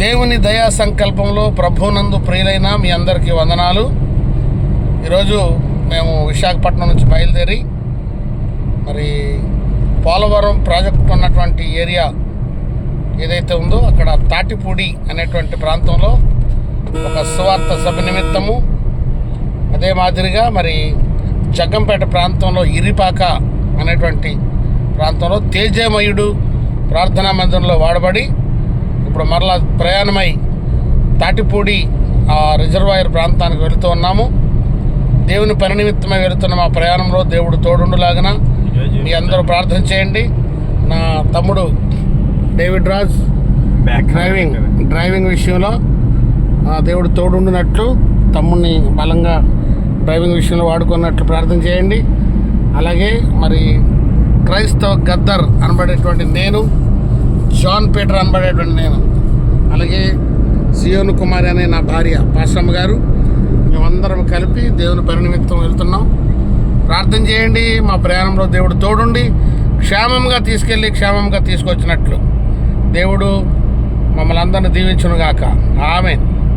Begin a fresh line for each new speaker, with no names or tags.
దేవుని దయా సంకల్పంలో ప్రభునందు ప్రియులైన మీ అందరికీ వందనాలు. ఈరోజు మేము విశాఖపట్నం నుంచి బయలుదేరి మరి పోలవరం ప్రాజెక్ట్ ఉన్నటువంటి ఏరియా ఏదైతే ఉందో అక్కడ తాటిపూడి అనేటువంటి ప్రాంతంలో ఒక సువార్త సభ నిమిత్తము. అదే మాదిరిగా మరి జగ్గంపేట ప్రాంతంలో ఇరిపాక అనేటువంటి ప్రాంతంలో తేజమయుడు ప్రార్థనా మందిరంలో వాడబడి ఇప్పుడు మరలా ప్రయాణమై తాటిపూడి ఆ రిజర్వాయర్ ప్రాంతానికి వెళుతూ ఉన్నాము. దేవుని పని నిమిత్తమై వెళుతున్న మా ప్రయాణంలో దేవుడు తోడుండులాగన మీ అందరూ ప్రార్థన చేయండి. నా తమ్ముడు డేవిడ్ రాజ్ డ్రైవింగ్ డ్రైవింగ్ విషయంలో దేవుడు తోడుండినట్లు తమ్ముడిని బలంగా డ్రైవింగ్ విషయంలో వాడుకున్నట్లు ప్రార్థన చేయండి. అలాగే మరి క్రైస్తవ గద్దర్ అనబడేటువంటి నేను జాన్ పీటర్ అనబడేటువంటి నేను. అలాగే సియోను కుమారి అనే నా భార్య పాశ్రమ్మ గారు. మేమందరం కలిపి దేవుని పరినిమిత్తం వెళ్తున్నాం. ప్రార్థన చేయండి మా ప్రయాణంలో దేవుడు తోడుండి క్షేమంగా తీసుకెళ్ళి క్షేమంగా తీసుకొచ్చినట్లు. దేవుడు మమ్మల్ని అందరిని దీవించునుగాక. ఆమె